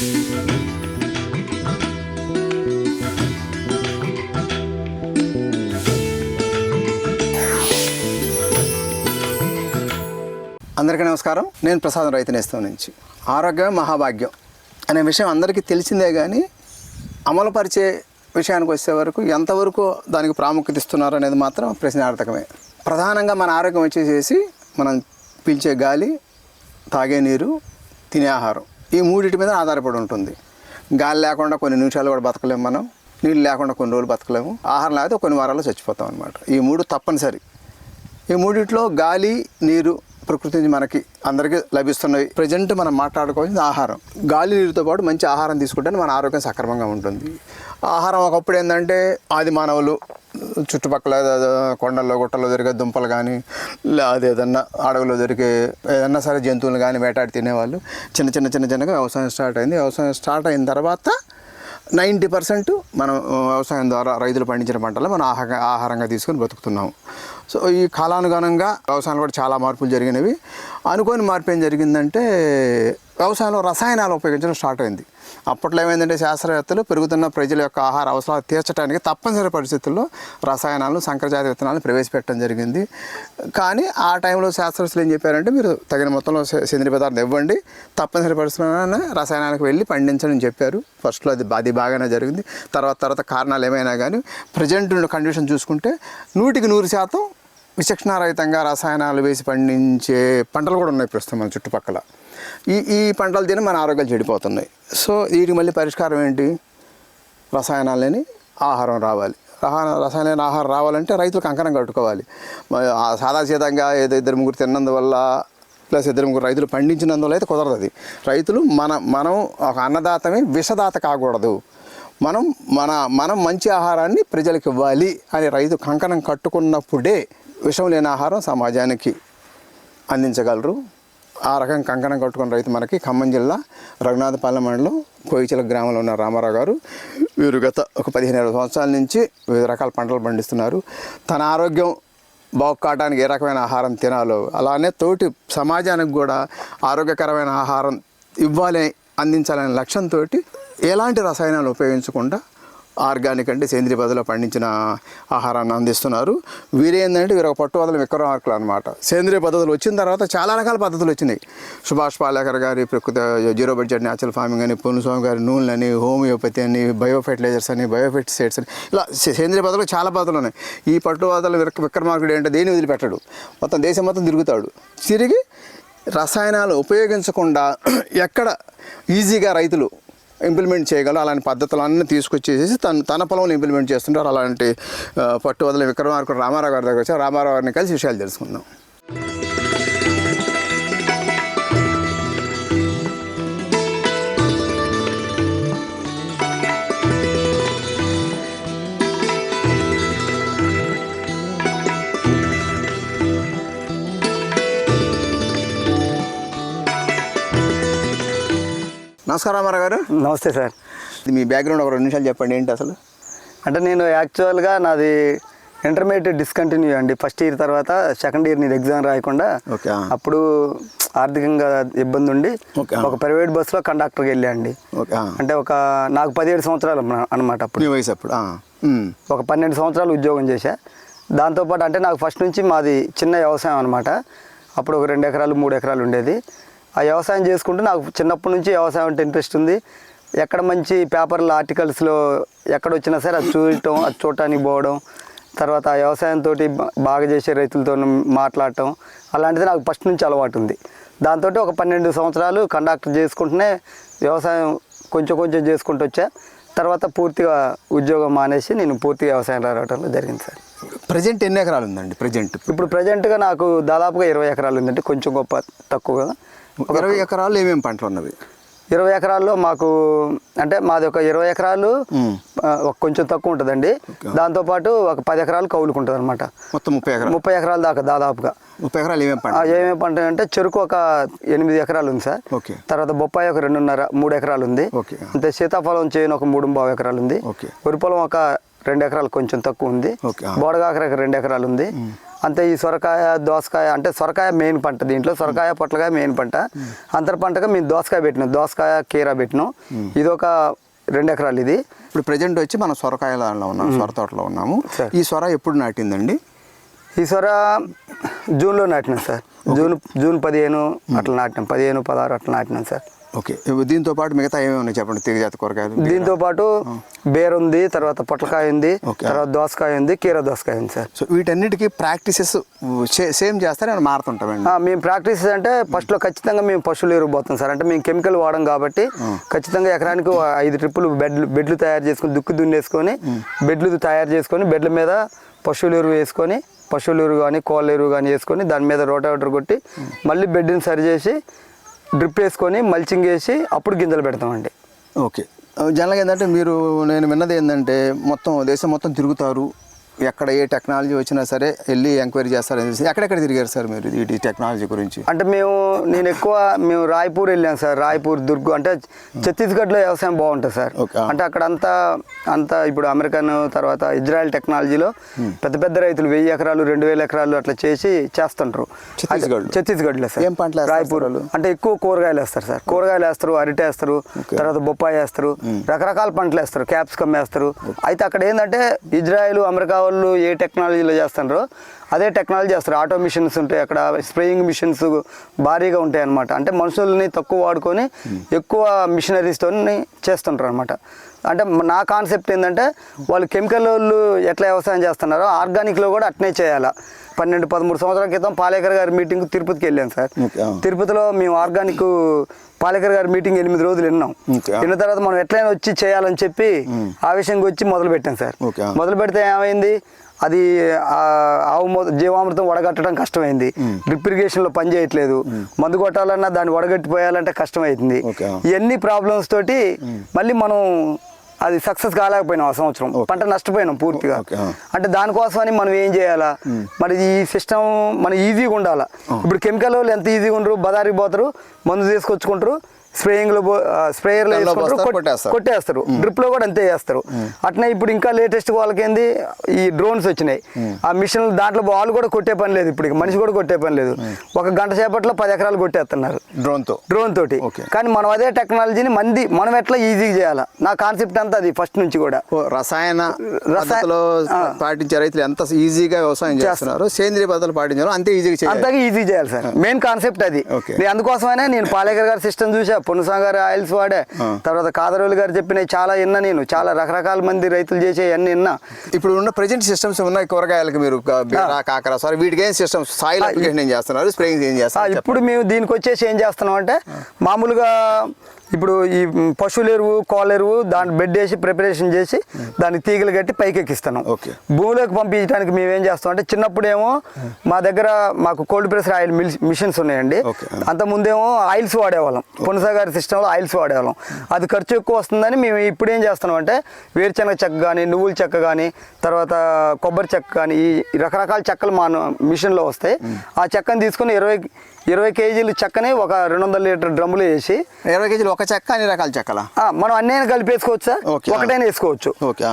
అందరికీ నమస్కారం. నేను ప్రసాదం రైతు నేస్తం నుంచి. ఆరోగ్యం మహాభాగ్యం అనే విషయం అందరికీ తెలిసిందే కానీ అమలుపరిచే విషయానికి వచ్చే వరకు ఎంతవరకు దానికి ప్రాముఖ్యత ఇస్తున్నారు అనేది మాత్రం ప్రశ్నార్థకమే. ప్రధానంగా మన ఆరోగ్యం వచ్చేసేసి మనం పీల్చే గాలి తాగే నీరు తినే ఆహారం. ఈ మూడింటి మీద ఆధారపడి ఉంటుంది. గాలి లేకుండా కొన్ని నిమిషాలు కూడా బతకలేము మనం నీళ్ళు లేకుండా కొన్ని రోజులు బతకలేము ఆహారం లేకపోతే కొన్ని వారాల్లో చచ్చిపోతాం అనమాట ఈ మూడు తప్పనిసరి. ఈ మూడిట్లో గాలి నీరు ప్రకృతి నుంచి మనకి అందరికీ లభిస్తున్నవి. ప్రజెంట్ మనం మాట్లాడుకోవాల్సింది ఆహారం. గాలి నీరుతో పాటు మంచి ఆహారం తీసుకుంటే మన ఆరోగ్యం సక్రమంగా ఉంటుంది. ఆహారం ఒకప్పుడు ఏంటంటే ఆది మానవులు చుట్టుపక్కల కొండల్లో గుట్టల్లో దొరికే దుంపలు కానీ లేదా ఏదన్నా అడవిలో దొరికే ఏదన్నా సరే జంతువులు కానీ వేటాడి తినేవాళ్ళు. చిన్న చిన్న చిన్న చిన్నగా వ్యవసాయం స్టార్ట్ అయింది. వ్యవసాయం స్టార్ట్ అయిన తర్వాత నైంటీ పర్సెంట్ మనం వ్యవసాయం ద్వారా రైతులు పండించిన పంటలు మనం ఆహార ఆహారంగా తీసుకొని బతుకుతున్నాము. సో ఈ కాలానుగుణంగా వ్యవసాయంలో కూడా చాలా మార్పులు జరిగినవి. అనుకోని మార్పు ఏం జరిగిందంటే వ్యవసాయంలో రసాయనాలు ఉపయోగించడం స్టార్ట్ అయింది. అప్పట్లో ఏమైందంటే శాస్త్రవేత్తలు పెరుగుతున్న ప్రజల యొక్క ఆహార అవసరాలు తీర్చడానికి తప్పనిసరి పరిస్థితుల్లో రసాయనాలను సంకరజాతి విత్తనాలను ప్రవేశపెట్టడం జరిగింది. కానీ ఆ టైంలో శాస్త్రవేత్తలు ఏం చెప్పారంటే మీరు తగిన మొత్తంలో సేంద్రియ పదార్థం ఇవ్వండి తప్పనిసరి పరిస్థితుల్లోనే రసాయనాలకు వెళ్ళి పండించడం చెప్పారు. ఫస్ట్లో అది అది బాగానే జరిగింది. తర్వాత తర్వాత కారణాలు ఏమైనా కానీ ప్రజెంట్ కండిషన్ చూసుకుంటే నూటికి నూరు శాతం విచక్షణారహితంగా రసాయనాలు వేసి పండించే పంటలు కూడా ఉన్నాయి ప్రస్తుతం మన చుట్టుపక్కల. ఈ ఈ పంటలు తిని మన ఆరోగ్యాలు చెడిపోతున్నాయి. సో వీటికి మళ్ళీ పరిష్కారం ఏంటి? రసాయనాలు లేని ఆహారం రావాలి. రసాయన ఆహారం రావాలంటే రైతులు కంకణం కట్టుకోవాలి. సాదాసీతంగా సాదాసీదంగా ఏదో ఇద్దరు ముగ్గురు తిన్నందువల్ల ప్లస్ ఇద్దరు ముగ్గురు రైతులు పండించినందువల్ల అయితే కుదరదు అది రైతులు మన మనం ఒక అన్నదాతమే విషదాత కాకూడదు. మనం మన మనం మంచి ఆహారాన్ని ప్రజలకు ఇవ్వాలి అని రైతు కంకణం కట్టుకున్నప్పుడే విషం లేని ఆహారం సమాజానికి అందించగలరు. ఆ రకం కంకణం కట్టుకున్న రైతు మనకి ఖమ్మం జిల్లా రఘునాథపాలెం మండలం కోయిచల గ్రామంలో ఉన్న రామారావు గారు. వీరు గత ఒక పదిహేను ఇరవై సంవత్సరాల నుంచి వివిధ రకాల పంటలు పండిస్తున్నారు. తన ఆరోగ్యం బాగుకాటానికి ఏ రకమైన ఆహారం తినాలో అలానే తోటి సమాజానికి కూడా ఆరోగ్యకరమైన ఆహారం ఇవ్వాలి అందించాలనే లక్ష్యంతో ఎలాంటి రసాయనాలు ఉపయోగించకుండా ఆర్గానిక్ అంటే సేంద్రియ పద్ధతిలో పండించిన ఆహారాన్ని అందిస్తున్నారు. వీరేందంటే వీరు ఒక పట్టువదల విక్రమార్కులు అనమాట సేంద్రియ పద్ధతులు వచ్చిన తర్వాత చాలా రకాల పద్ధతులు వచ్చినాయి. సుభాష్ పాలేకర్ గారి ప్రకృతి జీరో బడ్జెట్ న్యాచురల్ ఫార్మింగ్ అని పూర్ణస్వామి గారి నూనెలని హోమియోపతి అని బయో ఫెర్టిలైజర్స్ అని బయోఫెట్సైడ్స్ అని ఇలా సేంద్రియ పద్ధతులు చాలా పద్ధతులు ఉన్నాయి. ఈ పట్టువదల విక్ర విక్రమార్కుడు ఏంటో దేని వదిలిపెట్టడు? మొత్తం దేశం మొత్తం తిరుగుతాడు. తిరిగి రసాయనాలు ఉపయోగించకుండా ఎక్కడ ఈజీగా రైతులు ఇంప్లిమెంట్ చేయగలరు. అలాంటి పద్ధతులు అన్నీ తీసుకొచ్చేసి తన తన పొలంలో ఇంప్లిమెంట్ చేస్తుంటారు. అలాంటి పట్టువదల పట్టు వదల విక్రమార్కుడు రామారావు గారి దగ్గర వచ్చి రామారావు గారిని కలిసి విషయాలు తెలుసుకుందాం. నమస్కారం రామారావు గారు. నమస్తే సార్. ఇది మీ బ్యాక్గ్రౌండ్ ఒక రెండు నిమిషాలు చెప్పండి ఏంటి అసలు? అంటే నేను యాక్చువల్గా నాది ఇంటర్మీడియట్ డిస్కంటిన్యూ అండి. ఫస్ట్ ఇయర్ తర్వాత సెకండ్ ఇయర్ నేను ఎగ్జామ్ రాయకుండా ఓకే అప్పుడు ఆర్థికంగా ఇబ్బంది ఉండి. ఒక ప్రైవేట్ బస్సులో కండక్టర్కి వెళ్ళా అండి ఓకే ఆ. అంటే ఒక నాకు పదిహేడు సంవత్సరాలు అనమాట అప్పుడు. వయసు అప్పుడు. ఒక పన్నెండు సంవత్సరాలు ఉద్యోగం చేశా. దాంతోపాటు అంటే నాకు ఫస్ట్ నుంచి మాది చిన్న వ్యవసాయం అనమాట అప్పుడు ఒక రెండు ఎకరాలు మూడు ఎకరాలు ఉండేది. ఆ వ్యవసాయం చేసుకుంటూ నాకు చిన్నప్పటి నుంచి వ్యవసాయం అంటే ఇంట్రెస్ట్ ఉంది. ఎక్కడ మంచి పేపర్ల ఆర్టికల్స్లో ఎక్కడ వచ్చినా సరే అది చూడటం అది చూడటానికి పోవడం తర్వాత ఆ వ్యవసాయంతో బాగా చేసే రైతులతో మాట్లాడటం అలాంటిది నాకు ఫస్ట్ నుంచి అలవాటు ఉంది. దాంతో ఒక పన్నెండు సంవత్సరాలు కండక్టర్ చేసుకుంటూనే వ్యవసాయం కొంచెం కొంచెం చేసుకుంటూ వచ్చా. తర్వాత పూర్తిగా ఉద్యోగం మానేసి నేను పూర్తిగా వ్యవసాయం రావడంలో జరిగింది సార్. ప్రజెంట్ ఎన్ని ఎకరాలు ఉందండి? ప్రజెంట్. ఇప్పుడు ప్రజెంట్గా నాకు దాదాపుగా ఇరవై ఎకరాలు ఉందంటే కొంచెం గొప్ప తక్కువగా. ఇరవై ఎకరాలు ఏమేమి పంటలు ఉన్నవి? ఇరవై ఎకరాల్లో మాకు అంటే మాది ఒక ఇరవై ఎకరాలు కొంచెం తక్కువ ఉంటుందండి. దాంతోపాటు ఒక పది ఎకరాలు కౌలుకుంటుంది అనమాట మొత్తం ముప్పై ఎకరాలు? ముప్పై ఎకరాల దాకా దాదాపుగా. ముప్పై ఎకరాలు ఏమేమి పంట ఏమేమి పంట అంటే చెరుకు ఒక ఎనిమిది ఎకరాలు ఉంది సార్. ఓకే. తర్వాత బొప్పాయి ఒక రెండున్నర మూడు ఎకరాలు ఉంది. ఓకే. అంతే సీతాఫలం చేయను ఒక మూడు బావు ఎకరాలు ఉంది. ఓకే. వరి పొలం ఒక రెండు ఎకరాలు కొంచెం తక్కువ ఉంది. బోడగాకర రెండు ఎకరాలు ఉంది. అంతే ఈ సొరకాయ దోసకాయ అంటే సొరకాయ మెయిన్ పంట దీంట్లో సొరకాయ పొట్లకాయ మెయిన్ పంట. అంతర పంటగా మేము దోసకాయ పెట్టినాం దోసకాయ కీరా పెట్టినాం. ఇది ఒక రెండు ఎకరాలు ఇది. ఇప్పుడు ప్రజెంట్ వచ్చి మనం సొరకాయలలో ఉన్నాం సొర తోటలో ఉన్నాము. సార్. ఈ సొర ఎప్పుడు నాటిందండి? ఈ సొర జూన్లో నాటినాం సార్. జూన్ జూన్ పదిహేను అట్లా నాటినాం పదిహేను పదహారు అట్లా నాటినాం సార్. ఓకే. దీంతో పాటు మిగతా ఏమేమి ఉన్నాయి చెప్పండి? తీగజాతి కూరగాయలు దీంతో పాటు బేర్ ఉంది తర్వాత పొట్లకాయ ఉంది. తర్వాత దోసకాయ ఉంది కీరా దోసకాయ ఉంది సార్. సో వీటన్నిటికీ ప్రాక్టీసెస్ సేమ్ చేస్తారా? మారుతుంటామండి మేము ప్రాక్టీస్ అంటే ఫస్ట్లో ఖచ్చితంగా మేము పశువులు ఎరువు పోతాం సార్. అంటే మేము కెమికల్ వాడం కాబట్టి ఖచ్చితంగా ఎకరానికి ఐదు ట్రిప్పులు బెడ్లు బెడ్లు తయారు చేసుకొని దుక్కు దున్నేసుకొని బెడ్లు తయారు చేసుకొని బెడ్ల మీద పశువుల ఎరువు వేసుకొని పశువుల ఎరువు కానీ కోళ్ళ ఎరువు కానీ వేసుకొని దాని మీద రోటావేటర్ కొట్టి మళ్ళీ బెడ్ని సరి చేసి డ్రిప్ వేసుకొని మల్చింగ్ వేసి అప్పుడు గింజలు పెడతామండి. ఓకే. జనరల్గా ఏంటంటే మీరు నేను విన్నది ఏంటంటే మొత్తం దేశం మొత్తం తిరుగుతారు. ఎక్కడ ఏ టెక్నాలజీ వచ్చినా సరే వెళ్ళి ఎంక్వైరీ చేస్తారు అనేసి ఎక్కడెక్కడ తిరిగారు సార్ మీరు ఈ టెక్నాలజీ గురించి? అంటే మేము నేను ఎక్కువ మేము రాయ్పూర్ వెళ్ళాం సార్. రాయ్పూర్ దుర్గ్ అంటే ఛత్తీస్గఢ్లో వ్యవసాయం బాగుంటుంది సార్. అంటే అక్కడ అంతా అంతా ఇప్పుడు అమెరికన్ తర్వాత ఇజ్రాయెల్ టెక్నాలజీలో పెద్ద పెద్ద రైతులు వెయ్యి ఎకరాలు రెండు వేల ఎకరాలు అట్లా చేసి చేస్తుంటారు. ఛత్తీస్గఢ్లో? ఛత్తీస్గఢ్లో సార్. ఏం పంటలు రాయ్పూర్? అంటే ఎక్కువ కూరగాయలు వేస్తారు సార్. కూరగాయలు వేస్తారు అరటి వేస్తారు. తర్వాత బొప్పాయి వేస్తారు రకరకాల పంటలు వేస్తారు క్యాప్సికమ్ వేస్తారు. అయితే అక్కడ ఏంటంటే ఇజ్రాయెల్ అమెరికా వాళ్ళు ఏ టెక్నాలజీలో చేస్తారో అదే టెక్నాలజీ చేస్తారు. ఆటో మిషన్స్ ఉంటాయి అక్కడ స్ప్రేయింగ్ మిషన్స్ భారీగా ఉంటాయి అనమాట అంటే మనుషుల్ని తక్కువ వాడుకొని ఎక్కువ మిషనరీస్తో చేస్తుంటారు అనమాట అంటే నా కాన్సెప్ట్ ఏంటంటే వాళ్ళు కెమికల్ వాళ్ళు ఎట్లా వ్యవసాయం చేస్తున్నారో ఆర్గానిక్లో కూడా అట్నే చేయాలా. పన్నెండు పదమూడు సంవత్సరాల క్రితం పాలేకర్ గారి మీటింగ్ తిరుపతికి వెళ్ళాను సార్. తిరుపతిలో మేము ఆర్గానిక్ పాలేకర్ గారి మీటింగ్ ఎనిమిది రోజులు విన్నాం. విన్న తర్వాత మనం ఎట్లయినా వచ్చి చేయాలని చెప్పి ఆవేశంగా వచ్చి మొదలు పెట్టాం సార్. మొదలు పెడితే ఏమైంది? అది ఆ ఆవు జీవామృతం వడగట్టడం కష్టమైంది. డ్రిప్ ఇరిగేషన్లో పని చేయట్లేదు. మందు కొట్టాలన్నా దాన్ని వడగట్టిపోయాలంటే కష్టమైంది. ఇవన్నీ ప్రాబ్లమ్స్ తోటి మళ్ళీ మనం అది సక్సెస్ కాలేకపోయినాం ఆ సంవత్సరం. పంట నష్టపోయినాం పూర్తిగా. అంటే దానికోసమని మనం ఏం చేయాలా? మరి ఈ సిస్టమ్ మన ఈజీగా ఉండాలా? ఇప్పుడు కెమికల్ వాళ్ళు ఎంత ఈజీగా ఉండరు బదారికి పోతారు మందు తీసుకొచ్చుకుంటారు స్ప్రేయింగ్లో స్ప్రేయర్లో కొట్టేస్తారు. కొట్టేస్తారు. డ్రిప్లో కూడా అంతే చేస్తారు. అట్నే ఇప్పుడు ఇంకా లేటెస్ట్ వాళ్ళకి ఏంది ఈ డ్రోన్స్ వచ్చినాయి. ఆ మిషన్ దాంట్లో వాళ్ళు కూడా కొట్టే పని లేదు ఇప్పుడు మనిషి కూడా కొట్టే పని లేదు. ఒక గంట సేపట్లో పది ఎకరాలు కొట్టేస్తున్నారు. డ్రోన్తో. డ్రోన్ తోటి. కానీ మనం అదే టెక్నాలజీని మంది మనం ఎట్లా ఈజీగా చేయాలా? నా కాన్సెప్ట్ అంతా అది ఫస్ట్ నుంచి కూడా. రసాయన రసాయ- పద్ధతిలో ఆ. పాటించే రైతులు ఎంత ఈజీగా వ్యవసాయం చేస్తున్నారు సేంద్రియ పద్ధతులు పాటించారు అంతే ఈజీగా అంతగా ఈజీ చేయాలి సార్. మెయిన్ కాన్సెప్ట్ అది. అందుకోసమైనా నేను పాలేకర్ గారి సిస్టమ్ చూసా పొన్నుసాం గారి ఆయిల్స్ వాడా. తర్వాత కాదరోలు గారు చెప్పినవి చాలా విన్నా నేను. చాలా రకరకాల మంది రైతులు చేసే అన్ని విన్నా. ఇప్పుడు ఉన్న ప్రజెంట్ సిస్టమ్స్ ఉన్నాయి కూరగాయలకి మీరు కాకర సారీ వీటికి ఏం సిస్టమ్స్ సాయిల్ అప్లికేషన్ ఏం చేస్తున్నారు? స్ప్రేయింగ్ ఏం చేస్తారు ఇప్పుడు మేము దీనికి వచ్చేసి ఏం చేస్తున్నాం అంటే మామూలుగా ఇప్పుడు ఈ పశువుల ఎరువు కోళ్ళ ఎరువు దాన్ని బెడ్ వేసి ప్రిపరేషన్ చేసి దానికి తీగలు కట్టి పైకి ఎక్కిస్తున్నాం Okay. భూమిలోకి పంపించడానికి మేము ఏం చేస్తాం అంటే చిన్నప్పుడేమో మా దగ్గర మాకు cold pressure oil mill machines ఉన్నాయండి. అంత ముందేమో ఆయిల్స్ వాడేవాళ్ళం. పునసా గారి సిస్టంలో ఆయిల్స్ వాడేవాళ్ళం. అది ఖర్చు ఎక్కువ వస్తుందని మేము ఇప్పుడు ఏం చేస్తున్నాం అంటే వేరుశనగ చెక్క కానీ నువ్వుల చెక్క కానీ తర్వాత కొబ్బరి చెక్క కానీ ఈ రకరకాల చెక్కలు మా మిషన్లో వస్తాయి. ఆ చెక్కని తీసుకొని ఇరవై ఇరవై కేజీలు చెక్కని ఒక రెండు వందల లీటర్ డ్రమ్ములో వేసి ఇరవై కేజీలు ఒక చెక్క అన్ని రకాల చెక్కల? మనం అన్నైనా కలిపేసుకోవచ్చు సార్. Okay. ఒకటైనా వేసుకోవచ్చు.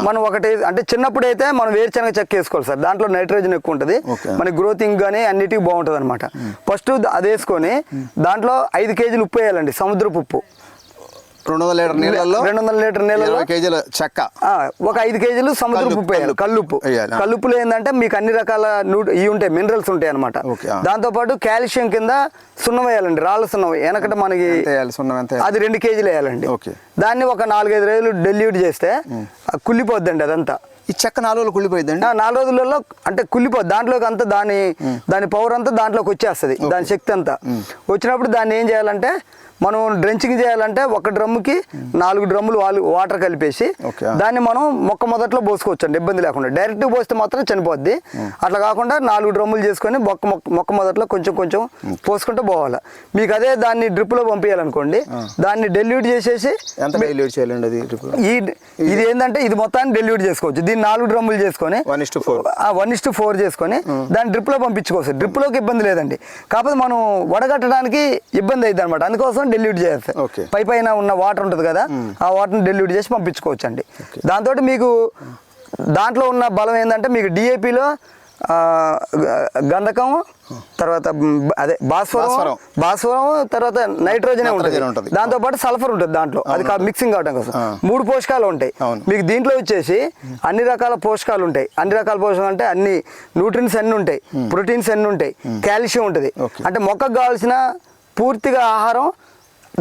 మనం ఒకటి అంటే చిన్నప్పుడు అయితే మనం వేరుశనగ చెక్క వేసుకోవాలి సార్. దాంట్లో నైట్రోజన్ ఎక్కువ ఉంటుంది. మన గ్రోతింగ్ కానీ అన్నిటికీ బాగుంటుంది అనమాట ఫస్ట్ అది వేసుకొని దాంట్లో ఐదు కేజీలు ఉప్పు వేయాలండి సముద్రపు ఉప్పు. రెండు వందల లీటర్ నీళ్ళల్లో రెండు వందల లీటర్ నీళ్ళలో కేజీల చెక్క. ఒక ఐదు కేజీలు సముద్రపు ఉప్పు కల్లుప్పు. కల్లుప్పులో ఏంటంటే మీకు అన్ని రకాల ఇవి ఉంటాయి మినరల్స్ ఉంటాయి అనమాట ఓకే, ఆ. దాంతోపాటు కాల్షియం కింద సున్నం వేయాలండి రాళ్ళ సున్నం. వెనకట మనకి? అది రెండు కేజీలు వేయాలండి. ఓకే. దాన్ని ఒక నాలుగైదు రోజులు డెల్యూట్ చేస్తే కుళ్ళిపోద్దండి అదంతా. ఈ చెక్క నాలుగు రోజులు కుళ్ళిపోయిందండి ఆ నాలుగు రోజులలో అంటే కుళ్ళిపోద్ది. దాంట్లోకి అంతా దాని దాని పవర్ అంతా దాంట్లోకి వచ్చేస్తుంది దాని శక్తి అంతా. వచ్చినప్పుడు దాన్ని ఏం చేయాలంటే మనం డ్రెంచింగ్ చేయాలంటే ఒక డ్రమ్ముకి నాలుగు డ్రమ్ములు వాళ్ళు వాటర్ కలిపేసి. దాన్ని మనం మొక్క మొదట్లో పోసుకోవచ్చు అండి ఇబ్బంది లేకుండా. డైరెక్ట్ పోస్తే మాత్రం చనిపోద్ది. అట్లా కాకుండా నాలుగు డ్రమ్ములు చేసుకొని మొక్క మొక్క మొక్క మొదట్లో కొంచెం కొంచెం పోసుకుంటూ పోవాలి. మీకు అదే దాన్ని డ్రిప్లో పంపించాలనుకోండి దాన్ని డెల్యూట్ చేసేసి ఎంత డైల్యూట్ చేయాలండి అది ఈ ఇది ఏంటంటే ఇది మొత్తాన్ని డెలివరీ చేసుకోవచ్చు. దీన్ని నాలుగు డ్రమ్ములు చేసుకొని one is to four one is to four చేసుకొని దాన్ని డ్రిప్లో పంపించుకోవచ్చు. డ్రిప్లోకి ఇబ్బంది లేదండి. కాకపోతే మనం వడగట్టడానికి ఇబ్బంది అయింది అనమాట అందుకోసం డెల్యూట్ చేయాలి Okay. పై పైన ఉన్న వాటర్ ఉంటుంది కదా ఆ వాటర్ని డెల్యూట్ చేసి పంపించుకోవచ్చు అండి దాంతో మీకు దాంట్లో ఉన్న బలం ఏంటంటే మీకు డిఏపిలో గంధకం తర్వాత అదే భాస్వరం. భాస్వరం. తర్వాత నైట్రోజన్ ఉంటుంది. దాంతో పాటు సల్ఫర్ ఉంటుంది దాంట్లో. అది మిక్సింగ్ అవడం కోసం. మూడు పోషకాలు ఉంటాయి. మీకు దీంట్లో వచ్చేసి అన్ని రకాల పోషకాలు ఉంటాయి. అన్ని రకాల పోషకాలు అంటే అన్ని న్యూట్రిన్స్ అన్ని ఉంటాయి. ప్రోటీన్స్ అన్ని ఉంటాయి. కాల్షియం ఉంటుంది. అంటే మొక్కకు కావాల్సిన పూర్తిగా ఆహారం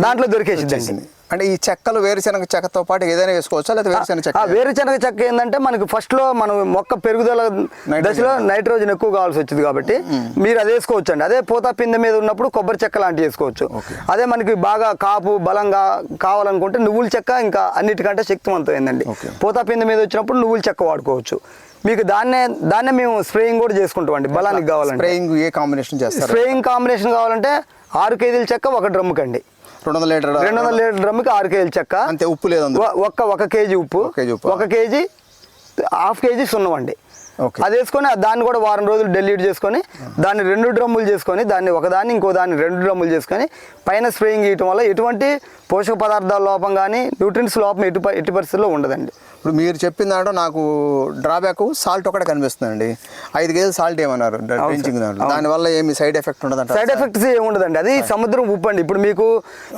దాంట్లో దొరికేసిందండి చేసింది అంటే ఈ చెక్కలు వేరుశనగ చెక్కతో పాటు ఏదైనా వేసుకోవచ్చా? లేదా వేరుశనగ చెక్క? వేరుశనగ చెక్క ఏంటంటే మనకి ఫస్ట్లో మనం మొక్క పెరుగుదల దశలో నైట్రోజన్ ఎక్కువ కావాల్సి వచ్చింది కాబట్టి మీరు అది వేసుకోవచ్చు అండి అదే పూత పిందె మీద ఉన్నప్పుడు కొబ్బరి చెక్క లాంటివి వేసుకోవచ్చు. అదే మనకి బాగా కాపు బలంగా కావాలనుకుంటే నువ్వుల చెక్క ఇంకా అన్నిటికంటే శక్తివంతమైందండి. పూత పిందె మీద వచ్చినప్పుడు నువ్వుల చెక్క వాడుకోవచ్చు. మీకు దాన్నే దాన్నే మేము స్ప్రేయింగ్ కూడా చేసుకుంటాం అండి బలానికి కావాలంటే. స్ప్రేయింగ్ ఏ కాంబినేషన్ చేస్తారు? స్ప్రేయింగ్ కాంబినేషన్ కావాలంటే ఆరు కేజీల చెక్క ఒక డ్రమ్ముకండి. రెండు వందల లీటర్ రెండు వందల లీటర్ డ్రమ్ముకి ఆరు కేజీల చెక్క. అంతే ఉప్పు లేదు ఒక్క ఒక కేజీ ఉప్పు. ఒక కేజీ ఉప్పు. ఒక కేజీ హాఫ్ కేజీ సున్నం అండి. ఓకే. అది వేసుకొని దాన్ని కూడా వారం రోజులు డెలీట్ చేసుకొని దాన్ని రెండు డ్రమ్ములు చేసుకొని దాన్ని ఒకదాన్ని ఇంకో దాన్ని రెండు డ్రమ్ములు చేసుకొని పైన స్ప్రేయింగ్ చేయటం వల్ల ఎటువంటి పోషక పదార్థాల లోపం కానీ న్యూట్రిన్స్ లోపం ఎటు ఎట్టి పరిస్థితుల్లో ఉండదండి. ఇప్పుడు మీరు చెప్పిన దాంట్లో నాకు డ్రాబ్యాక్ సాల్ట్ ఒకటే కనిపిస్తుందండి. ఐదు కేజీలు సాల్ట్ ఏమన్నారు? దాంట్లో. దానివల్ల ఏమి సైడ్ ఎఫెక్ట్ ఉండదంట సైడ్ ఎఫెక్ట్స్ ఏమి ఉండదండి. అది సముద్రం ఉప్పు అండి. ఇప్పుడు మీకు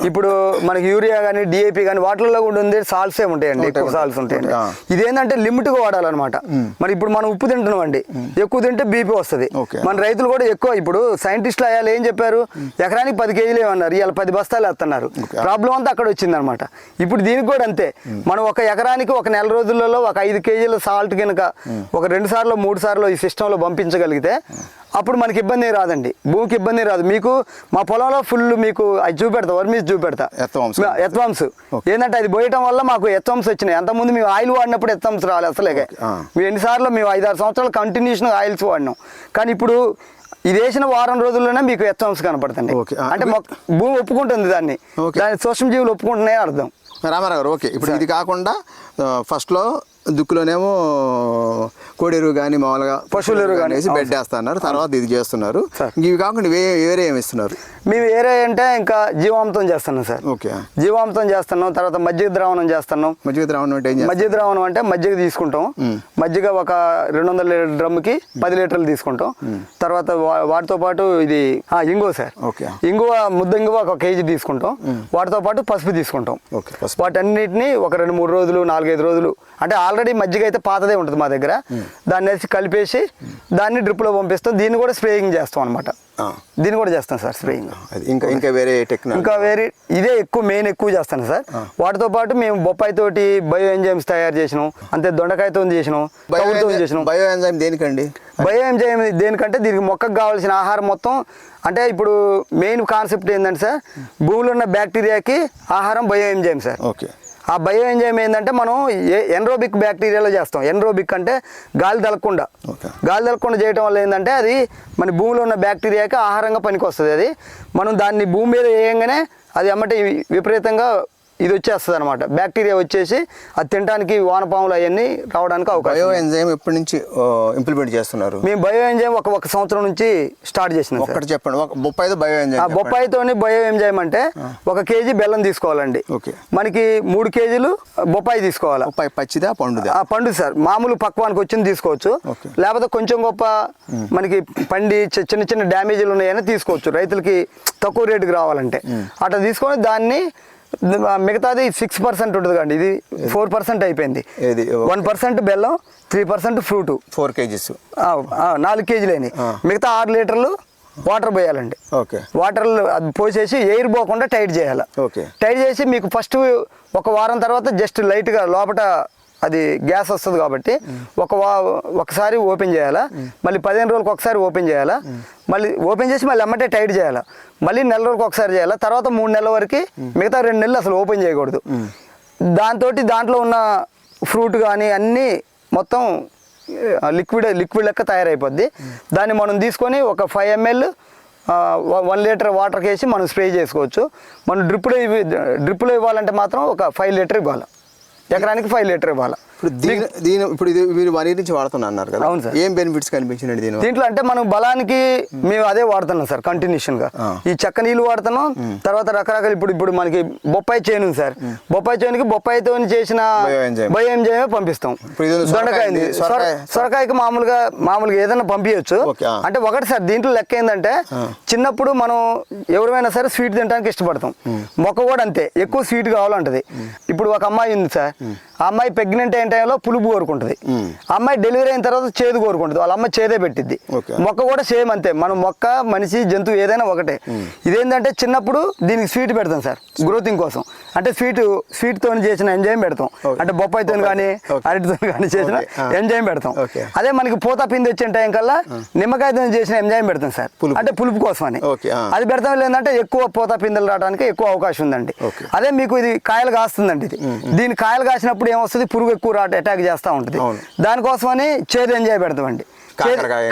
ఇప్పుడు మనకి యూరియా కానీ డిఏపి కానీ వాటిల్లో కూడా ఉంది. సాల్ట్స్ ఏమి ఉంటాయండి? ఉంటాయి, ఎక్కువ. సాల్ట్స్ ఉంటాయండి. ఇదేంటంటే లిమిట్గా వాడాలన్నమాట. మరి ఇప్పుడు మనం ఉప్పు తింటున్నాం అండి ఎక్కువ తింటే బీపీ వస్తుంది. మన రైతులు కూడా ఎక్కువ ఇప్పుడు సైంటిస్టులు అయ్యాలు ఏం చెప్పారు? ఎకరానికి పది కేజీలు ఏమన్నారు? ఇవాళ పది బస్తాలు వేస్తున్నారు. ప్రాబ్లం అంతా అక్కడ వచ్చింది అనమాట ఇప్పుడు దీనికి కూడా అంతే. మనం ఒక ఎకరానికి ఒక నెల రోజులలో ఒక ఐదు కేజీల సాల్ట్ కనుక ఒక రెండు సార్లు మూడు సార్లు ఈ సిస్టంలో పంపించగలిగితే అప్పుడు మనకి ఇబ్బంది రాదండి. భూమికి ఇబ్బంది రాదు. మీకు మా పొలంలో ఫుల్ మీకు అది చూపెడతా వర్మీస్ చూపెడతా. ఎత్వాంశ్ ఏంటంటే అది పోయటం వల్ల మాకు ఎత్వాంశ్ వచ్చినాయి. అంతకుముందు మేము ఆయిల్ వాడినప్పుడు ఎత్వాంశ్ రాలేదు అసలేగా ఆ. మేము ఎన్నిసార్లు మేము ఐదారు సంవత్సరాలు కంటిన్యూషన్ ఆయిల్స్ వాడినాం. కానీ ఇప్పుడు ఇది వేసిన వారం రోజుల్లోనే మీకు ఎత్వాంశ కనపడుతుంది. అంటే భూమి ఒప్పుకుంటుంది దాన్ని. దాని సూక్ష్మజీవులు ఒప్పుకుంటున్నాయి అర్థం. రామారావు గారు ఓకే. ఇప్పుడు ఇది కాకుండా ఫస్ట్లో దుక్కులోనేమో కోడెరువు కానీ మామూలుగా పశువుల ఎరువు గానీ, వేసి బెడ్ వేస్తున్నారు తర్వాత ఇది చేస్తున్నారు. ఇవి కాకుండా వేరే ఏమి ఇస్తున్నారు? మేము వేరే అంటే ఇంకా జీవామృతం చేస్తున్నాం సార్. ఓకే. జీవామృతం చేస్తున్నాం తర్వాత మజ్జిగ ద్రావణం చేస్తున్నాం. మజ్జిగ ద్రావణం అంటే మజ్జిగ ద్రావణం అంటే మజ్జిగ తీసుకుంటాం. మజ్జిగ ఒక రెండు వందల లీటర్ డ్రమ్కి పది లీటర్లు తీసుకుంటాం. తర్వాత వా- వాటితో పాటు ఇది ఇంగువ సార్. ఓకే. ఇంగువ ముద్ద ఇంగువ ఒక కేజీ తీసుకుంటాం. వాటితో పాటు పసుపు తీసుకుంటాం. ఓకే పసుపు. వాటన్నిటిని ఒక రెండు మూడు రోజులు నాలుగైదు రోజులు అంటే ఆల్రెడీ మజ్జిగ అయితే పాతదే ఉంటుంది మా దగ్గర. దాన్ని వేసి కలిపేసి దాన్ని డ్రిప్లో పంపిస్తాం. దీన్ని కూడా స్ప్రేయింగ్ చేస్తాం అనమాట దీన్ని కూడా చేస్తాం సార్ స్ప్రేయింగ్ ఇంకా ఇంకా వేరే టెక్నాలజీ ఇంకా వేరే ఇదే ఎక్కువ మెయిన్ ఎక్కువ చేస్తాను సార్. వాటితో పాటు మేము బొప్పాయి తోటి బయో ఎంజైమ్స్ తయారు చేసినాం అంతే దొండకాయతో చేసినాం చేసినాం. బయో ఎంజైమ్ దేనికండి? బయో ఎంజైమ్ దేనికంటే దీనికి మొక్కకు కావాల్సిన ఆహారం మొత్తం అంటే ఇప్పుడు మెయిన్ కాన్సెప్ట్ ఏంటంటే సార్ భూమిలో ఉన్న బ్యాక్టీరియాకి ఆహారం బయో ఎంజైమ్ సార్. ఓకే. ఆ బయో ఎంజైమ్ ఏంటంటే మనం ఏ ఎన్రోబిక్ బ్యాక్టీరియాలో చేస్తాం. ఎన్రోబిక్ అంటే గాలి తలకుండా. గాలి తలకుండా చేయడం వల్ల ఏంటంటే అది మన భూమిలో ఉన్న బ్యాక్టీరియాకి ఆహారంగా పనికి వస్తుంది అది మనం దాన్ని భూమి మీద వేయంగానే అది అమ్మటే విపరీతంగా ఇది వచ్చేస్తుంది అనమాట బ్యాక్టీరియా వచ్చేసి అది తినడానికి వానపాములు అవన్నీ రావడానికి అవకాశం బయో. ఎంజైమ్ ఎప్పటి నుంచి ఇంప్లిమెంట్ చేస్తున్నారు? మేము బయో ఎంజైమ్ ఒక ఒక సంవత్సరం నుంచి స్టార్ట్ చేసినాం సార్. ఒక్కటి చెప్పండి ఒక బొప్పాయితో బయో ఎంజైమ్ బొప్పాయితోని బయో ఎంజైమ్ అంటే ఒక కేజీ బెల్లం తీసుకోవాలండి. ఓకే. మనకి మూడు కేజీలు బొప్పాయి తీసుకోవాలి? బొప్పాయి పచ్చిదా పండుదా? ఆ పండు సార్. మామూలు పక్వానికి వచ్చింది తీసుకోవచ్చు. లేకపోతే కొంచెం గొప్ప మనకి పండి చిన్న చిన్న డ్యామేజీలు ఉన్నాయని తీసుకోవచ్చు. రైతులకి తక్కువ రేటుకి రావాలంటే. అట్లా తీసుకొని దాన్ని మిగతాది సిక్స్ పర్సెంట్ ఉంటుంది కండి ఇది ఫోర్ పర్సెంట్ అయిపోయింది? వన్ పర్సెంట్ బెల్లం three percent fruit four KGs నాలుగు కేజీలేని మిగతా ఆరు లీటర్లు వాటర్ పోయాలండి. ఓకే. వాటర్ అది పోసేసి ఎయిర్ పోకుండా టైట్ చేయాలి. ఓకే. టైట్ చేసి మీకు ఫస్ట్ ఒక వారం తర్వాత జస్ట్ లైట్గా లోపల అది గ్యాస్ వస్తుంది కాబట్టి ఒక వా ఒకసారి ఓపెన్ చేయాలా? మళ్ళీ పదిహేను రోజులకు ఒకసారి ఓపెన్ చేయాలా? మళ్ళీ ఓపెన్ చేసి మళ్ళీ అమ్మటే టైట్ చేయాలా? మళ్ళీ నెల రోజులకు ఒకసారి చేయాలా? తర్వాత మూడు నెలల వరకు మిగతా రెండు నెలలు అసలు ఓపెన్ చేయకూడదు. దాంతో దాంట్లో ఉన్న ఫ్రూట్ కానీ అన్నీ మొత్తం లిక్విడ్ లిక్విడ్ లెక్క తయారైపోద్ది. దాన్ని మనం తీసుకొని ఒక ఫైవ్ ఎంఎల్ వన్ లీటర్ వాటర్కి వేసి మనం స్ప్రే చేసుకోవచ్చు. మనం డ్రిప్లో ఇవి డ్రిప్లో ఇవ్వాలంటే మాత్రం ఒక ఫైవ్ లీటర్ ఇవ్వాలి. ఎకరానికి ఫైవ్ లీటర్ ఇవ్వాలి? ఇప్పుడు దీని దీని ఇప్పుడు ఇది మీరు వన్ ఇయర్ నుంచి వాడుతున్నా అన్నారు కదా. అవును సార్. ఏం బెనిఫిట్స్ కనిపించినది దీని దీంట్లో అంటే మనం బలానికి మేము అదే వాడుతున్నాం సార్ కంటిన్యూషన్గా. ఈ చెక్క నీళ్ళు వాడుతున్నాం తర్వాత రకరకాల ఇప్పుడు ఇప్పుడు మనకి బొప్పాయి చేను ఉంది సార్. బొప్పాయి చేనుకి బొప్పాయితో చేసిన. బయో ఎంజైమే పంపిస్తాం. దొండకాయ. సొరకాయకి మామూలుగా మామూలుగా ఏదైనా ఆ. అంటే ఒకటి సార్ దీంట్లో లెక్క ఏంటంటే చిన్నప్పుడు మనం ఎవరైనా సరే స్వీట్ తినడానికి ఇష్టపడతాం. మొక్క కూడా అంతే. ఎక్కువ స్వీట్ కావాలంటది. ఇప్పుడు ఒక అమ్మాయి ఉంది సార్. ఆ అమ్మాయి ప్రెగ్నెంట్ అయిన టైంలో పులుపు కోరుకుంటది. అమ్మాయి డెలివరీ అయిన తర్వాత చేదు కోరుకుంటుంది. వాళ్ళ అమ్మ చేదే పెట్టిద్ది. మొక్క కూడా సేమ్ అంతే. మనం మొక్క మనిషి జంతువు ఏదైనా ఒకటే. ఇదేంటంటే చిన్నప్పుడు దీనికి స్వీట్ పెడతాం సార్. గ్రోతింగ్ కోసం. అంటే స్వీట్ స్వీట్తో చేసిన ఎంజాయ్ పెడతాం. అంటే బొప్పాయితో కానీ. అరటితో కానీ చేసిన. ఎంజాయ్ పెడతాం ఓకే. అదే మనకి పూత పిండి వచ్చే టైం కల్లా నిమ్మకాయతో చేసిన ఎంజాయ్ పెడతాం సార్. అంటే పులుపు కోసం అని ఆ. అది పెడతాం లేదంటే ఎక్కువ పూత పిందెలు రావడానికి ఎక్కువ అవకాశం ఉందండి. అదే మీకు ఇది కాయలు కాస్తుందండి ఇది దీని కాయలు కాసినప్పుడు ఏమొస్తుంది పురుగు ఎక్కువ రాట అటాక్ చేస్తూ ఉంటుంది. దానికోసమని చేదు ఎంజాయ్ పెడతామండి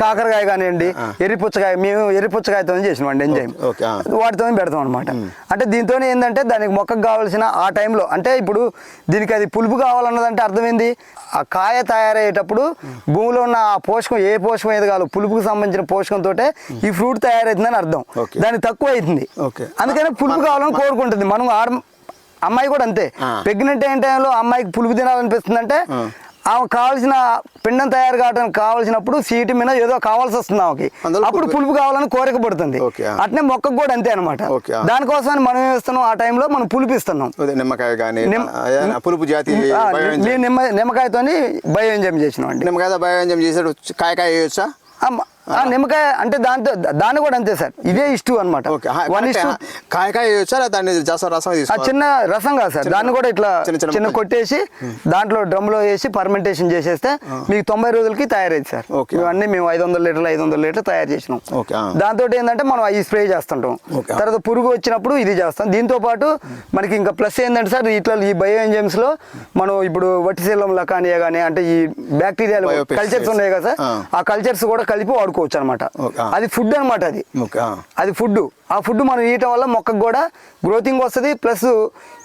కాకరకాయ. కానివ్వండి ఆ. ఎర్రిపుచ్చకాయ మేము ఎర్రిపుచ్చకాయతో చేసినామండి ఎంజాయ్ ఓకే, ఆ. వాటితో పెడతాం అనమాట అంటే దీంతో ఏంటంటే దానికి మొక్కకు కావాల్సిన ఆ టైంలో అంటే ఇప్పుడు దీనికి అది పులుపు కావాలన్నదంటే అర్థమైంది ఆ కాయ తయారయ్యేటప్పుడు భూమిలో ఉన్న ఆ పోషకం ఏ పోషకం ఏది కాదు పులుపుకు సంబంధించిన పోషకంతో ఈ ఫ్రూట్ తయారవుతుందని అర్థం. దానికి తక్కువ అవుతుంది. అందుకని పులుపు కావాలని కోరుకుంటుంది మనం ఆడ అమ్మాయి కూడా అంతే. ప్రెగ్నెంట్ అయిన టైంలో అమ్మాయికి పులుపు తినాలనిపిస్తుంది అంటే ఆమె కావాల్సిన పిండం తయారు కావడానికి కావాల్సినప్పుడు సీటు మీద ఏదో కావాల్సి వస్తుంది ఆమెకి. అప్పుడు పులుపు- కావాలని కోరిక పడుతుంది. అట్నే మొక్కకు కూడా అంతే అనమాట. దానికోసమని మనం ఏం చేస్తున్నాం? ఆ టైంలో మనం పులుపు ఇస్తున్నాం నిమ్మకాయ కానీ పులుపు జాతి ఆ, బయో ఎంజైమ్. మేము నిమ్మ నిమ్మకాయతోని బయో ఎంజాయ్ చేసినాం అండి. నిమ్మకాయ బయో ఎంజైమ్ చేసాడు. కాయ కాయ వేయొచ్చా? నిమ్మకాయ అంటే దాంతో దాన్ని కూడా అంతే సార్ ఇదే ఇష్టు అనమాట వన్. ఇష్టు దాన్ని రసం చిన్న రసం కాదు సార్ దాన్ని కూడా ఇట్లా చిన్న. కొట్టేసి దాంట్లో డ్రమ్లో వేసి పర్మెంటేషన్ చేసేస్తే మీకు తొంభై రోజులకి తయారైంది సార్. ఇవన్నీ మేము ఐదు వందల లీటర్లు ఐదు వందల లీటర్లు తయారు చేసినాం. దాంతో ఏంటంటే మనం అవి స్ప్రే చేస్తుంటాం. తర్వాత పురుగు వచ్చినప్పుడు ఇది చేస్తాం దీంతో పాటు మనకి ఇంకా ప్లస్ ఏంటంటే సార్ ఇట్లా ఈ బయో ఎంజైమ్స్లో మనం ఇప్పుడు వట్టిశీలం లకానియా కానీ అంటే ఈ బ్యాక్టీరియాలు. కల్చర్స్ ఉన్నాయి కదా సార్ ఆ. కల్చర్స్ కూడా కలిపి వాడుకోవచ్చు అనమాట. అది ఫుడ్ అనమాట అది. అది ఫుడ్ ఆ ఫుడ్ మనం ఇవ్వటం వల్ల మొక్కకు కూడా గ్రోతింగ్ వస్తుంది ప్లస్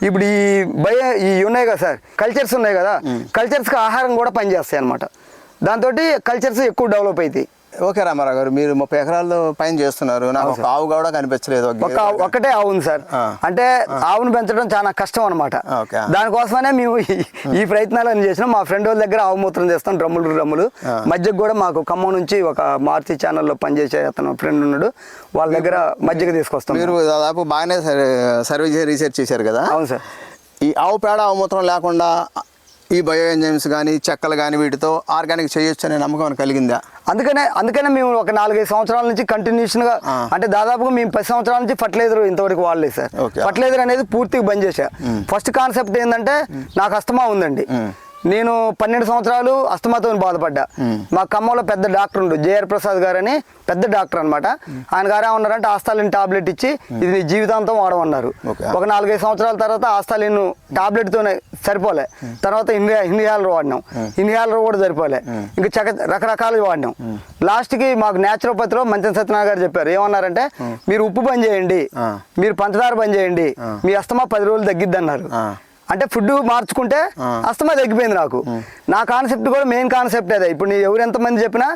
ఇప్పుడు ఈ బయ ఈ ఉన్నాయి కదా సార్ కల్చర్స్ ఉన్నాయి కదా కల్చర్స్కి ఆహారం కూడా పనిచేస్తాయి అనమాట దాంతో కల్చర్స్ ఎక్కువ డెవలప్ అవుతాయి ఓకే రామారావు గారు మీరు ముప్పై ఎకరాల్లో పైన చేస్తున్నారు. నాకు ఒక ఆవు కూడా కనిపించలేదు ఒక ఒక గేదె. ఒక్కటే ఆవు ఉంది సార్. అంటే ఆవును పెంచడం చాలా కష్టం అనమాట. దానికోసమనే మేము ఈ- ఈ ప్రయత్నాలను చేసినాం. మా ఫ్రెండ్ వాళ్ళ దగ్గర ఆవు మూత్రం చేస్తాం డ్రమ్ములు డ్రమ్ములు. ఆ. మధ్యకు కూడా మాకు ఖమ్మం నుంచి ఒక మారుతి ఛానల్లో పనిచేసే అతను ఫ్రెండ్ ఉన్నాడు. వాళ్ళ దగ్గర మజ్జిగ తీసుకొస్తాం మీరు దాదాపు బాగానే సర్వే రీసెర్చ్ చేశారు కదా? అవును సార్. ఈ ఆవు పేడ ఆవు మూత్రం లేకుండా ఈ బయో ఎంజైమ్స్ కానీ చెక్కలు కానీ వీటితో ఆర్గానిక్ చేయొచ్చు అనే నమ్మకం కలిగిందా? అందుకనే అందుకనే మేము ఒక నాలుగైదు సంవత్సరాల నుంచి కంటిన్యూషన్గా ఆ. అంటే దాదాపుగా మేము పది సంవత్సరాల నుంచి ఫర్టిలైజర్ ఇంతవరకు వాడలేదు సార్. ఫర్టిలైజర్ అనేది పూర్తిగా బంద్ చేశా. ఫస్ట్ కాన్సెప్ట్ ఏంటంటే నాకు అస్తమా ఉందండి. నేను పన్నెండు సంవత్సరాలు అస్తమాతో బాధపడ్డా. మా ఖమ్మంలో పెద్ద డాక్టర్ ఉండు జేఆర్ ప్రసాద్ గారు అని పెద్ద డాక్టర్ అనమాట ఆయన గారు ఏమన్నారంటే ఆస్తాలిన్ టాబ్లెట్ ఇచ్చి ఇది నీ జీవితాంతం వాడమన్నారు. ఒక నాలుగైదు సంవత్సరాల తర్వాత ఆస్తాలిన్ టాబ్లెట్తోనే సరిపోలే. తర్వాత ఇన్హే ఇన్హేలర్ వాడినాం. ఇన్హేలర్ కూడా సరిపోలే. ఇంకా చక రకరకాలుగా వాడినాం. లాస్ట్కి మాకు న్యాచురోపతిలో మంచం సత్యనారాయణ గారు చెప్పారు. ఏమన్నారంటే మీరు ఉప్పు బంద్ చేయండి. మీరు పంచదార బంద్ చేయండి. మీ అస్తమా పది రోజులు తగ్గిద్ది అన్నారు. అంటే ఫుడ్ మార్చుకుంటే. అస్తమా తగ్గిపోయింది నాకు. నా కాన్సెప్ట్ కూడా మెయిన్ కాన్సెప్ట్ అదే. ఇప్పుడు నేను ఎవరు ఎంతమంది చెప్పినా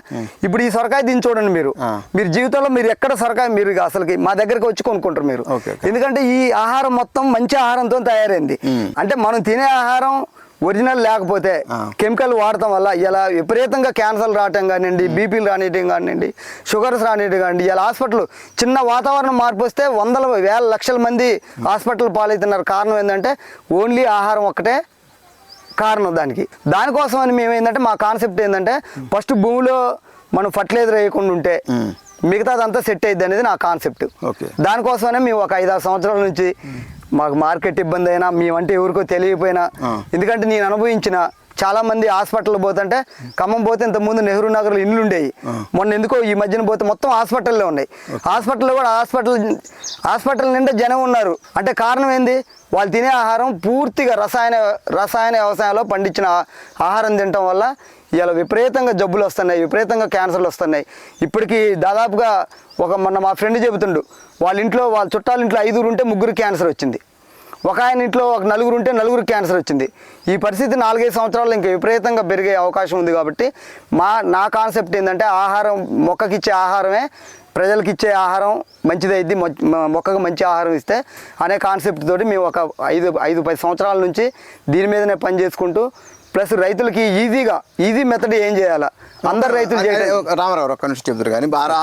ఇప్పుడు ఈ సొరకాయ దీన్ని చూడండి మీరు. మీరు జీవితంలో మీరు ఎక్కడ సొరకాయ మీరు అసలుకి మా దగ్గరికి వచ్చి కొనుక్కుంటారు మీరు. ఎందుకంటే ఈ ఆహారం మొత్తం మంచి ఆహారంతో తయారైంది. అంటే మనం తినే ఆహారం ఒరిజినల్ లేకపోతే. కెమికల్ వాడటం వల్ల ఇలా విపరీతంగా క్యాన్సర్ రావటం కానివ్వండి బీపీలు రానియటం కానివ్వండి షుగర్స్ రానియటం కానివ్వండి ఇలా హాస్పిటల్ చిన్న వాతావరణం మార్పు వస్తే వందల వేల లక్షల మంది హాస్పిటల్ పాలవుతున్నారు. కారణం ఏంటంటే ఓన్లీ ఆహారం ఒక్కటే కారణం దానికి. దానికోసం అని మేము ఏంటంటే మా కాన్సెప్ట్ ఏంటంటే ఫస్ట్ భూమిలో మనం ఫర్టిలైజర్ వేయకుండా ఉంటే మిగతాదంతా సెట్ అయ్యిద్ది అనేది నా కాన్సెప్ట్ ఓకే. దానికోసమనే మేము ఒక ఐదారు సంవత్సరాల నుంచి మాకు మార్కెట్ ఇబ్బంది అయినా మేమంటే ఎవరికో తెలియకపోయినా ఆ. ఎందుకంటే నేను అనుభవించిన చాలా మంది హాస్పిటల్ పోతుంటే ఖమ్మం పోతే ఇంతకుముందు నెహ్రూ నగర్లో ఇండ్లు ఉండేవి. మొన్న ఎందుకో ఈ మధ్యన పోతే మొత్తం హాస్పిటల్లో ఉన్నాయి. హాస్పిటల్లో కూడా హాస్పిటల్ హాస్పిటల్ నిండా జనం ఉన్నారు. అంటే కారణం ఏంది? వాళ్ళు తినే ఆహారం పూర్తిగా రసాయన రసాయన వ్యవసాయంలో పండించిన ఆహారం తినటం వల్ల ఇలా విపరీతంగా జబ్బులు వస్తున్నాయి విపరీతంగా క్యాన్సర్లు వస్తున్నాయి. ఇప్పటికీ దాదాపుగా ఒక మొన్న మా ఫ్రెండ్ చెబుతుండు వాళ్ళ ఇంట్లో వాళ్ళ చుట్టాల ఇంట్లో ఐదుగురు ఉంటే ముగ్గురు క్యాన్సర్ వచ్చింది. ఒక ఆయన ఇంట్లో ఒక నలుగురు ఉంటే నలుగురు క్యాన్సర్ వచ్చింది. ఈ పరిస్థితి నాలుగైదు సంవత్సరాలు ఇంకా విపరీతంగా పెరిగే అవకాశం ఉంది కాబట్టి మా నా కాన్సెప్ట్ ఏంటంటే ఆహారం మొక్కకిచ్చే ఆహారమే ప్రజలకు ఇచ్చే ఆహారం మంచిదైద్ది మ- మొక్కకు మంచి ఆహారం ఇస్తే అనే కాన్సెప్ట్ తోటి మేము ఒక ఐదు ఐదు పది సంవత్సరాల నుంచి దీని మీదనే పని చేసుకుంటూ ప్లస్ రైతులకి ఈజీగా ఈజీ మెథడ్ ఏం చేయాలా? అందరు రైతులు రామారావు ఒక్క నిమిషం చెప్తారు కానీ బాగా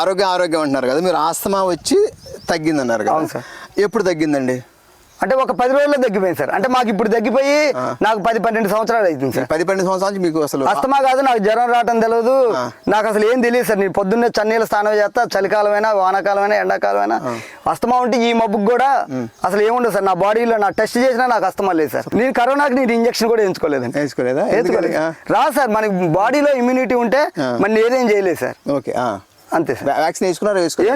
ఆరోగ్యం ఆరోగ్యం అంటున్నారు కదా మీరు ఆస్తమా వచ్చి తగ్గిందన్నారు కదా. సార్. ఎప్పుడు తగ్గిందండి? అంటే ఒక పది రోజుల్లో తగ్గిపోయింది సార్. అంటే మాకు ఇప్పుడు తగ్గిపోయి నాకు పది పన్నెండు సంవత్సరాలు అవుతుంది సార్. పది పన్నెండు సంవత్సరాల మీకు అసలు అస్తమా కాదు నాకు జ్వరం రావటం తెలియదు. నాకు అసలు ఏం తెలియదు సార్. నేను పొద్దున్నే చన్నీళ్ళ స్నానం చేస్తా చలికాలమైనా వానాకాలమైనా ఎండాకాలమైనా. అస్తమా ఉంటే ఈ మబ్బుకు కూడా అసలు ఏముండదు సార్. నా బాడీలో నా టెస్ట్ చేసినా నాకు అస్తమా లేదు సార్. నేను కరోనాకి నేను ఇంజక్షన్ కూడా వేసుకోలేదు ఎందుకని? ఆ. రా సార్. మనకి బాడీలో ఇమ్యూనిటీ ఉంటే. మన ఏదేం చేయలేదు సార్. ఓకే. అంతే సార్. వ్యా- వ్యాక్సిన్ వేసుకున్నారా వేసుకోలేదా?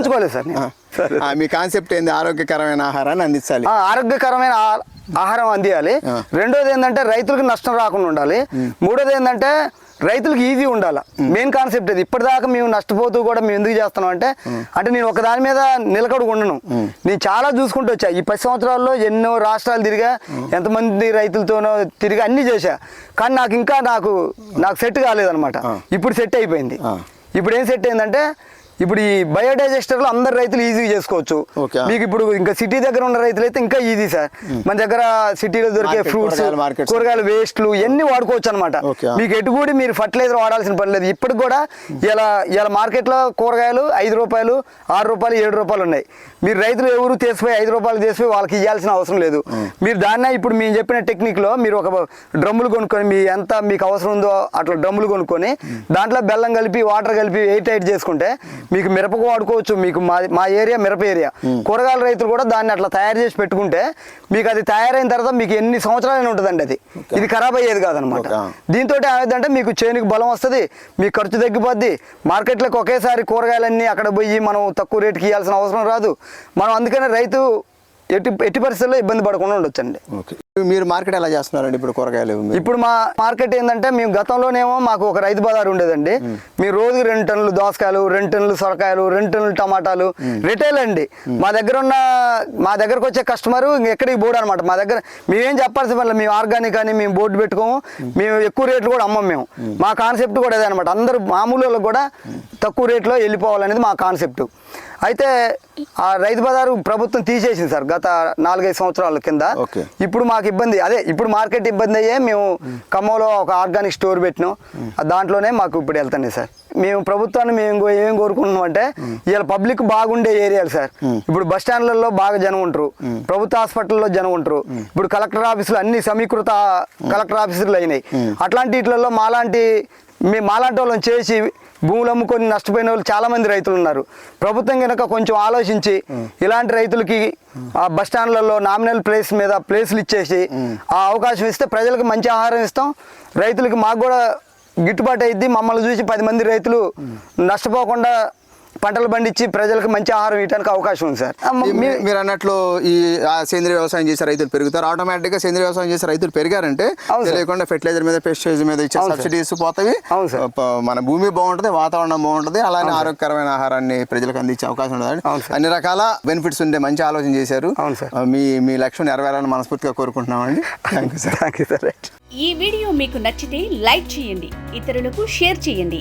సార్ మీ కాన్సెప్ట్ ఏంది? ఆరోగ్యకరమైన ఆహారాన్ని అందించాలి. ఆ, ఆరోగ్యకరమైన ఆహారం అందియాలి. రెండోది ఏంటంటే రైతులకు నష్టం రాకుండా ఉండాలి. మూడోది ఏంటంటే రైతులకు ఈజీ ఉండాలి. మెయిన్ కాన్సెప్ట్ ఇది. ఇప్పటిదాకా మేము నష్టపోతూ కూడా మేము ఎందుకు చేస్తున్నాం అంటే అంటే నేను ఒక దాని మీద నిలకడగా ఉండను. నేను చాలా చూసుకుంటూ వచ్చా. ఈ పది సంవత్సరాల్లో ఎన్నో రాష్ట్రాలు తిరిగా ఎంతమంది రైతులతోనో తిరిగి అన్ని చేశా. కానీ నాకు ఇంకా నాకు నాకు సెట్ కాలేదన్నమాట. ఆ. ఇప్పుడు సెట్ అయిపోయింది. ఇప్పుడు ఏం సెట్ అయిందంటే ఇప్పుడు ఈ బయోడైజెస్టర్లో అందరు రైతులు ఈజీగా చేసుకోవచ్చు. మీకు ఇప్పుడు ఇంకా సిటీ దగ్గర ఉన్న రైతులు అయితే ఇంకా ఈజీ సార్. మన దగ్గర సిటీలో దొరికే ఫ్రూట్స్ కూరగాయల వేస్ట్లు ఇవన్నీ వాడుకోవచ్చు అనమాట. మీకు ఎటు కూడా మీరు ఫర్టిలైజర్ వాడాల్సిన పని లేదు. ఇప్పటికి కూడా ఇలా ఇలా మార్కెట్లో కూరగాయలు ఐదు రూపాయలు ఆరు రూపాయలు ఏడు రూపాయలు ఉన్నాయి. మీరు రైతులు ఎవరు తీసిపోయి ఐదు రూపాయలు తీసిపోయి వాళ్ళకి ఇవ్వాల్సిన అవసరం లేదు. మీరు దాన్నే ఇప్పుడు మేము చెప్పిన టెక్నిక్లో మీరు ఒక డ్రమ్ములు కొనుక్కొని మీ ఎంత మీకు అవసరం ఉందో అట్లా డ్రమ్ములు కొనుక్కొని దాంట్లో బెల్లం కలిపి వాటర్ కలిపి ఎయిట్ ఎయిట్ చేసుకుంటే మీకు మిరపకు వాడుకోవచ్చు మీకు మా మా ఏరియా మిరప ఏరియా. కూరగాయల రైతులు కూడా దాన్ని అట్లా తయారు చేసి పెట్టుకుంటే మీకు అది తయారైన తర్వాత మీకు ఎన్ని సంవత్సరాలైనా ఉంటుందండి అది. ఇది ఖరాబ్ అయ్యేది కాదనమాట. దీంతో ఏమైందంటే మీకు చేనుకి బలం వస్తుంది మీ ఖర్చు తగ్గిపోద్ది. మార్కెట్లోకి ఒకేసారి కూరగాయలన్నీ అక్కడ పోయి మనం తక్కువ రేటుకి ఇవ్వాల్సిన అవసరం రాదు. మనం అందుకనే రైతు ఎట్టి ఎట్టి పరిస్థితుల్లో ఇబ్బంది పడకుండా ఉండొచ్చండి. ఓకే. మీరు మార్కెట్ ఎలా చేస్తున్నారండి ఇప్పుడు కూరగాయలు? మీరు? ఇప్పుడు మా మార్కెట్ ఏంటంటే మేము గతంలోనేమో మాకు ఒక రైతు బజార్ ఉండేదండి. మేము. రోజుకి రెండు టన్నులు దోసకాయలు రెండు టన్నులు సొరకాయలు రెండు టన్నులు టమాటాలు రిటైల్ అండి. మా దగ్గర ఉన్న మా దగ్గరకు వచ్చే కస్టమర్ ఎక్కడికి పోడు అనమాట మా దగ్గర మేమేం చెప్పాల్సిన పని లేదు. మేము ఆర్గానిక్ అని మేము బోర్డు పెట్టుకోము. మేము. ఎక్కువ రేట్లు కూడా అమ్మం మేము. మా కాన్సెప్ట్ కూడా అదే అనమాట అందరూ మామూలు కూడా తక్కువ రేట్లో వెళ్ళిపోవాలనేది మా కాన్సెప్ట్ అయితే ఆ రైతు బజారు ప్రభుత్వం తీసేసింది సార్ గత నాలుగైదు సంవత్సరాల కింద. ఇప్పుడు మాకు ఇబ్బంది అదే ఇప్పుడు మార్కెట్ ఇబ్బంది అయ్యే మేము ఖమ్మంలో ఒక ఆర్గానిక్ స్టోర్ పెట్టినాం. దాంట్లోనే మాకు ఇప్పుడు వెళ్తాయి సార్. మేము ప్రభుత్వాన్ని మేము ఏం కోరుకుంటున్నాం అంటే ఇవాళ పబ్లిక్ బాగుండే ఏరియాలు సార్. ఇప్పుడు బస్ స్టాండ్లలో బాగా జనం ఉంటారు. ప్రభుత్వ హాస్పిటల్లో జనం ఉంటారు. ఇప్పుడు కలెక్టర్ ఆఫీసులు అన్ని సమీకృత కలెక్టర్ ఆఫీసులు అయినాయి. అట్లాంటి వీటిలలో మాలాంటి మీ మాలాంటి వాళ్ళని చేసి భూములు అమ్ముకొని నష్టపోయిన వాళ్ళు చాలా మంది రైతులు ఉన్నారు. ప్రభుత్వం కనుక కొంచెం ఆలోచించి ఇలాంటి రైతులకి ఆ బస్ స్టాండ్లలో నామినల్ ప్లేస్ మీద ప్లేసులు ఇచ్చేసి ఆ అవకాశం ఇస్తే ప్రజలకు మంచి ఆహారం ఇస్తాం. రైతులకి మాకు కూడా గిట్టుబాటు అయింది మమ్మల్ని చూసి పది మంది రైతులు నష్టపోకుండా పంటలు పండించి ప్రజలకు మంచి ఆహారం ఇవ్వడానికి అవకాశం ఉంది సార్ మీరు అన్నట్లు ఈ సేంద్రీయ వ్యవసాయం చేసే రైతులు పెరుగుతారు ఆటోమేటిక్గా సేంద్రీయ వ్యవసాయం చేసే రైతులు పెరిగారంటే. తెలియకుండా ఫెర్టిలైజర్ మీద పెస్టిసైజ్ మీద ఇచ్చే. సబ్సిడీస్ పోతాయి అవును సార్. ప- మన భూమి బాగుంటుంది వాతావరణం బాగుంటుంది అలానే ఆరోగ్యకరమైన ఆహారాన్ని ప్రజలకు అందించే అవకాశం ఉంటుంది సార్. అన్ని రకాల బెనిఫిట్స్ ఉండే మంచి ఆలోచన చేశారు అవును సార్. ఆ, మీ మీ లక్ష్యం నెరవేరాలని మనస్ఫూర్తిగా కోరుకుంటున్నామండి thank you sir thank you sir right ఈ వీడియో మీకు నచ్చితే లైక్ చేయండి ఇతరులకు షేర్ చేయండి